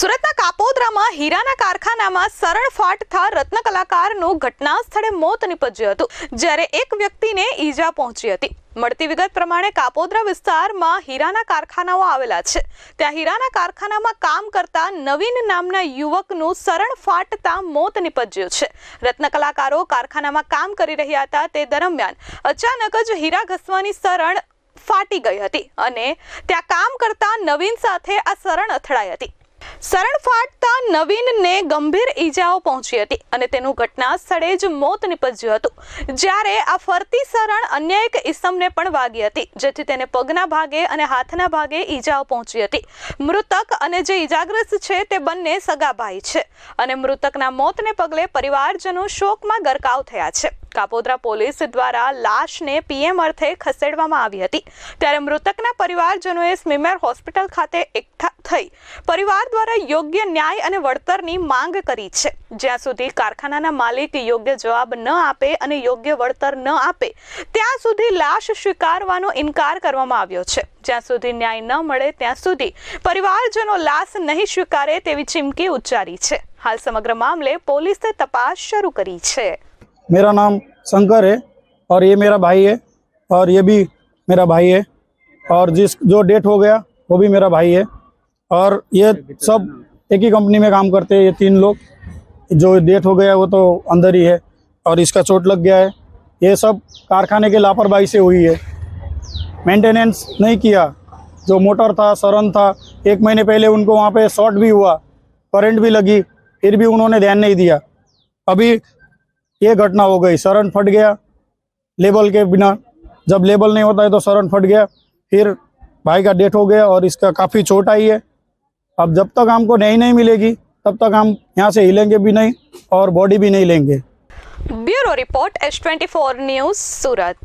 સુરતના કાપોદ્રામાં હીરાના કારખાનામાં સરળ ફાટતા રત્ન કલાકારનું ઘટના સ્થળે મોત નિપજ્યું હતું, જ્યારે એક વ્યક્તિને ઈજા પહોંચી હતી. મળતી વિગત પ્રમાણે કાપોદ્રા વિસ્તારમાં હીરાના કારખાનાઓ આવેલા છે. ત્યાં હીરાના કારખાનામાં કામ કરતા નવીન નામના યુવકનું સરળ ફાટતા મોત નિપજ્યું છે. રત્ન કલાકારો કારખાનામાં કામ કરી રહ્યા હતા તે દરમિયાન અચાનક જ હીરા ઘસવાની સરણ ફાટી ગઈ હતી અને ત્યાં કામ કરતા નવીન સાથે આ સરણ અથડાઈ હતી. સરણ ફાટતા નવીનને ગંભીર ઈજાઓ પહોંચી હતી અને તેનું ઘટના સ્થળે જ મોત નિપજ્યું હતું. જ્યારે આ ફરતી સરણ અન્ય એક ઈસમને પણ વાગી હતી, જેથી તેને પગના ભાગે અને હાથના ભાગે ઈજાઓ પહોંચી હતી. મૃતક અને જે ઈજાગ્રસ્ત છે તે બંને સગા ભાઈ છે અને મૃતકના મોતને પગલે પરિવારજનો શોકમાં ગરકાવ થયા છે. કાપોદ્રા પોલીસ દ્વારા લાશને પીએમ અર્થે ખસેડવામાં આવી હતી. ત્યારે મૃતકના પરિવારજનોએ સ્મીમેર હોસ્પિટલ ખાતે એકઠા થઈ પરિવાર દ્વારા યોગ્ય ન્યાય અને વળતરની માંગ કરી છે. જ્યાં સુધી કારખાનાના માલિક યોગ્ય જવાબ ન આપે અને યોગ્ય વળતર ન આપે, ત્યાં સુધી લાશ સ્વીકારવાનો ઇનકાર કરવામાં આવ્યો છે. જ્યાં સુધી ન્યાય ન મળે, ત્યાં સુધી પરિવારજનો લાશ નહીં સ્વીકારે તેવી ચીમકી ઉચ્ચારી છે. હાલ સમગ્ર મામલે પોલીસે તપાસ શરૂ કરી છે. मेरा नाम शंकर है और ये मेरा भाई है और ये भी मेरा भाई है और जिस जो डेट हो गया, वो भी मेरा भाई है। और ये सब एक ही कंपनी में काम करते हैं, ये तीन लोग। जो डेट हो गया, वो तो अंदर ही है और इसका चोट लग गया है। ये सब कारखाने के लापरवाही से हुई है। मेंटेनेंस नहीं किया। जो मोटर था सरन था, एक महीने पहले उनको वहाँ पे शॉर्ट भी हुआ करंट भी लगी, फिर भी उन्होंने ध्यान नहीं दिया। अभी ये घटना हो गई। शरण फट गया लेबल के बिना। जब लेबल नहीं होता है तो शरण फट गया। फिर भाई का डेथ हो गया और इसका काफ़ी चोट आई है। अब जब तक हमको नहीं नहीं मिलेगी, तब तक हम यहाँ से हिलेंगे भी नहीं और बॉडी भी नहीं लेंगे। Bureau report S twenty four news, Surat.